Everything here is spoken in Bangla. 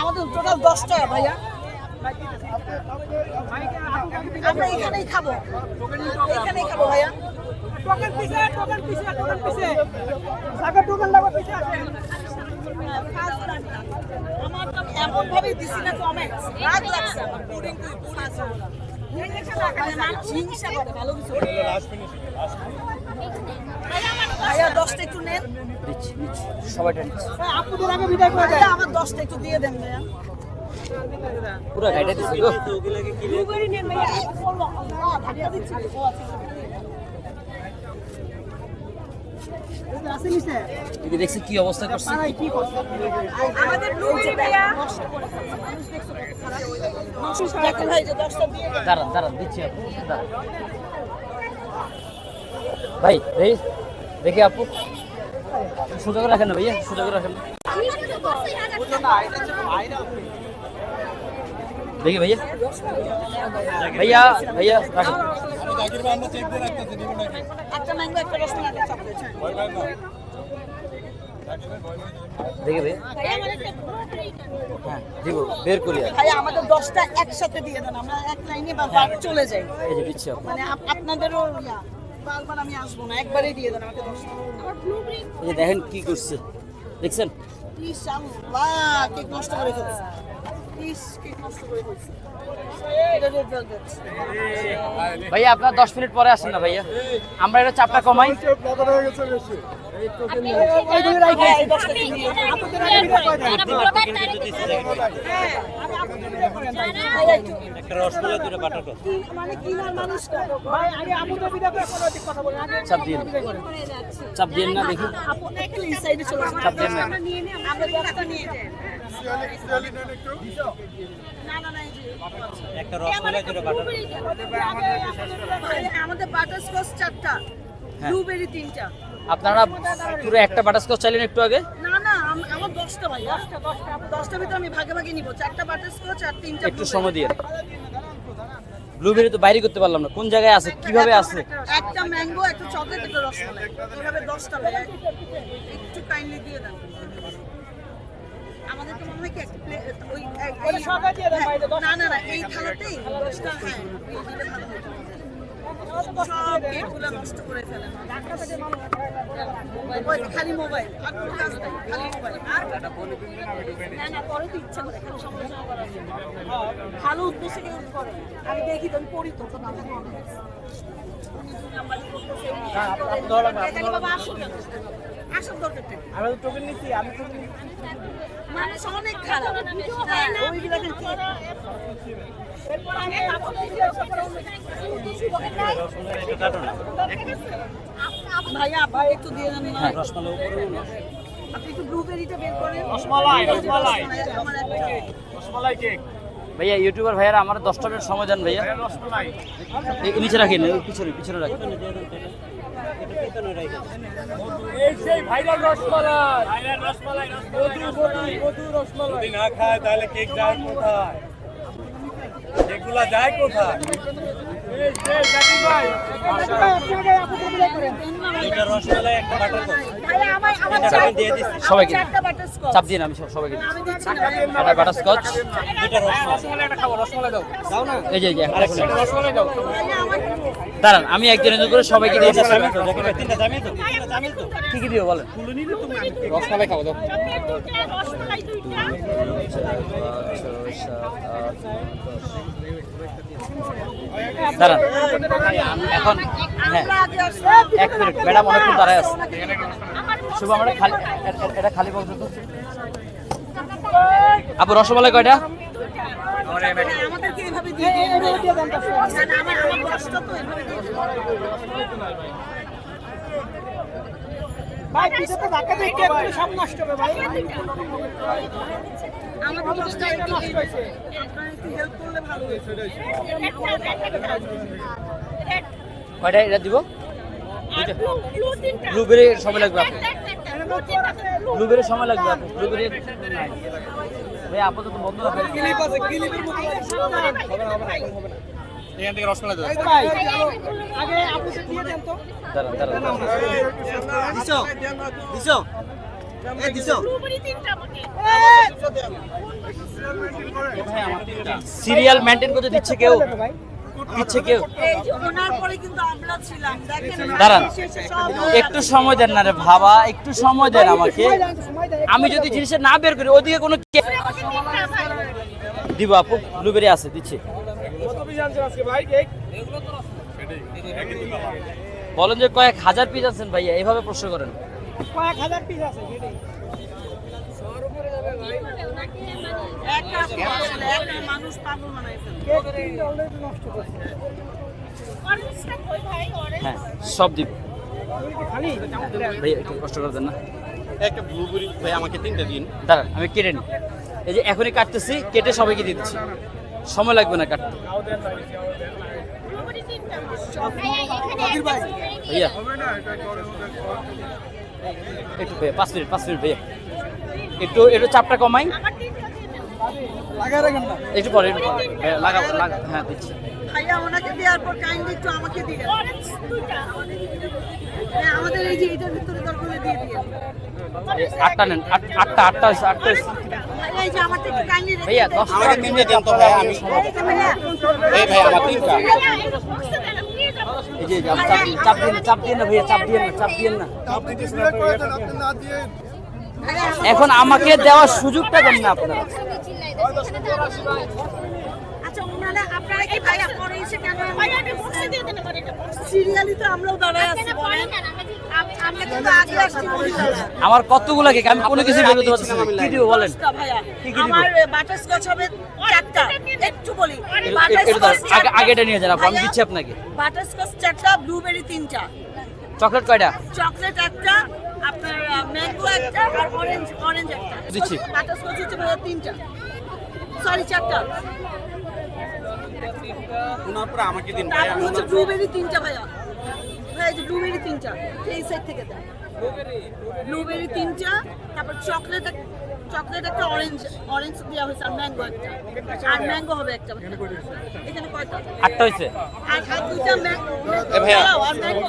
আমাদের টোটাল দশটা ভাইয়া। আমরা এখানেই খাব। এখানেই খাব ভাইয়া। টোকেন পিছে টোকেন পিছে টোকেন পিছে সাগর টোকেন লাগো পিছে আমার তো এমন ভাবে দিছি না কমেন্টস রাগ লাগছে আমার পুডিং তুই হিংসা করে ভালো কিছু করে। ভাইয়া দশটা একটু নেন। দিচ্ছি দিচ্ছি। সবাইটা নিচ্ছি। ভাই, আপুদের আগে বিদায় করে দেয় আমার দশটা একটু দিয়ে দেন ভাইয়া। পুরো গাইডে দিচ্ছি গো। দেখছি কি অবস্থা করছে। দাঁড়ান দাঁড়ান দিচ্ছি ভাই এই দেখি আপু। সুযোগ রাখেন না ভাইয়া সুযোগ রাখেন দেখি ভাইয়া। ভাইয়া ভাইয়া রাখেন। দেখি ভাইয়া। হ্যাঁ দিব বের করি ভাই আমাদের দশটা একসাথে দিয়ে দেন আমরা এক লাইনে বা চলে যাই। এই যে দিচ্ছি মানে আপনাদেরও ইয়া, বারবার আমি আসব না একবারই দিয়ে দেন আমাকে দেখেন কি করছে দেখছেন ইস আল্লাহ কেক নষ্ট করে ফেলছে ভাইয়া আপনার দশ মিনিট পরে আসেন না ভাইয়া আমরা এটা চাপটা কমাই হ্যাঁ, একটু- চাপ দিয়ে চাপ দিয়ে না দেখি একটু। চাপ দিয়ে না না, এই যে- ভাই, আমাদের বাটারস্কচ চারটা ব্লুবেরি তিনটা আপনারা পুরো একটা বাটারস্কচ চাইলেন একটু আগে? না না আমার দশটা ভাই দশটা দশটা দশটার ভিতরে আমি ভাগে ভাগে নিবো। চারটা বাটারস্কচ আর তিনটা একটু সময় দিয়ে। ব্লুবেরি তো বাইরে করতে পারলাম না। কোন জায়গায় আছে? কীভাবে আছে? একটা ম্যাঙ্গো একটা চকলেট একটা রসমালাই। এভাবে দশটা ভাই একটু কাইন্ডলি দিয়ে দেন। আমাদের তো মনে হয় কি ওই এক- সবাই দিয়ে দেন ভাই, যে দশটা না না না এই থালাতেই দশটা হ্যাঁ দিয়ে দিলে ভালো হতো। সব কেকগুলো নষ্ট করে ফেলে ওই খালি মোবাইল আর কোনো কাজ নাই খালি মোবাইল। আর না না পরে তো ইচ্ছা করে খালি সমালোচনা করার ভালো উদ্দেশ্যে কেউ করে আমি দেখি তো পড়ি তো তো হয়। আসুন না। আসুন দরকারটা কি? আমরা তো টোকেন নিচ্ছি আমি টোকেন মানুষ অনেক খারাপ। হ্যাঁ, ভাইয়া আপনি একটু দিয়ে দেন না। রসমালাই উপরে আপনি একটু ব্লুবেরিটা বের করেন। রসমালাই, রসমালাই। রসমালাই। কেক ভাইয়া ইউটিউবার ভাইয়ারা আমার দশটা মিনিট সময় দেন ভাইয়া। নিচে রাখেন পিছনে পিছনে রাখেন। এই সেই ভাইরাল রসমালাই। ভাইরাল রসমালাই মধু মধু মধু রসমালাই। যদি না খায় তাহলে কেক যায় কোথায়? কেকগুলা যায় কোথায়? এই সেই ভাই এটা রসমালাই একটা বাটার সবাইকে। চাপ আমি সবাইকে এই যে দাঁড়ান আমি একজন একজন করে সবাইকে দিয়ে কি কি দিও বলেন রসমালাই খাব দাও এখন হ্যাঁ। এক মিনিট দাঁড়ায় আছে খালি এটা খালি আপু রসমালাই কয়টা। ভাই পিছে তো ধাক্কা দিয়ে সব নষ্ট হবে ভাই কয়টা এটা দিব ব্লুবেরি সময় লাগবে ব্লুবেরি সময় লাগবে ব্লুবেরি ভাই আপাতত বন্ধ রাখেন ক্লিপ আছে ক্লিপের মতো এখান থেকে রসমালাই দাও আগে আপুদের দিয়ে দেন তো। দিছো দিছো সিরিয়াল মেনটেন করতে দিচ্ছে কেউ? দিচ্ছে কেউ? এই যে ওনার পরে কিন্তু আমরা ছিলাম। দেখেন দাঁড়ান। একটু সময় দেন না রে ভাবা একটু সময় দেন আমাকে। আমি যদি জিনিসটা না বের করি ওদিকে কোনো কে- দিব আপু ব্লুবেরি আছে দিচ্ছি। বলেন যে কয়েক হাজার পিস আছেন ভাইয়া এইভাবে প্রশ্ন করেন। কয়েক হাজার পিস আছে। হ্যাঁ সব দিব ভাইয়া একটু কষ্ট করে না একটা ব্লুবেরি ভাই আমাকে তিনটা দিন। দাঁড়ান আমি কেটে নিই। এই যে এখনই কাটতেছি কেটে সবাইকে দিয়ে দিচ্ছি। সময় লাগবে না কাটতে। ভাইয়া। একটু ভাইয়া পাঁচ মিনিট পাঁচ মিনিট ভাইয়া। একটু একটু চাপটা কমাই। একটু পরে একটু পরে। লাগাবো লাগা হ্যাঁ দিচ্ছি। আটটা নেন আটটা আটটা হয়েছে আটটা হয়েছে। ভাইয়া। দশ আমাকে তিনটা দিন তো ভাই আমি ভাইয়া এই ভাই আমার তিনটা। এই যে চাপ দিন চাপ দিয়ে না ভাইয়া চাপ দিয়ে না চাপ দিন না। এখন আমাকে দেওয়ার সুযোগটা দেন না আপনারা। আচ্ছা ওনারা আপনারা কি ভাইয়া পরে এসে কেন সিরিয়ালি তো আমরাও দাঁড়ায় আছি আমরা কিন্তু আগে আসছি আমার কতগুলো কেক আমি কোনো কিছু বেরোতে পারছি না কি দিব বলেন? ভাইয়া কি কি দিব? আমার বাটারস্কচ হবে চারটা। একটু বলি। আগে নিয়ে যান আপু, আমি দিচ্ছি আপনাকে। বাটারস্কচ চারটা ব্লুবেরি তিনটা। চকলেট কয়টা? চকলেট একটা আপনার ম্যাঙ্গো একটা আর অরেঞ্জ অরেঞ্জ একটা। দিচ্ছি। বাটারস্কচ হচ্ছে ভাইয়া তিনটা। সরি চারটা। ওনার পরে আমাকে দিন ভাই আমি হচ্ছে ব্লুবেরি তিনটা ভাইয়া ভাইয়া এই যে ব্লুবেরি তিনটা এই সাইড থেকে দেয় ব্লুবেরি তিনটা। তারপর চকলেট চকলেট একটা অরেঞ্জ অরেঞ্জ দেওয়া হয়েছে আর ম্যাঙ্গো একটা। আর ম্যাঙ্গো হবে একটা। ভাইয়া। এখানে কয়টা? আটটা হয়েছে। আর দুইটা ম্যাঙ্গো আর ম্যাঙ্গো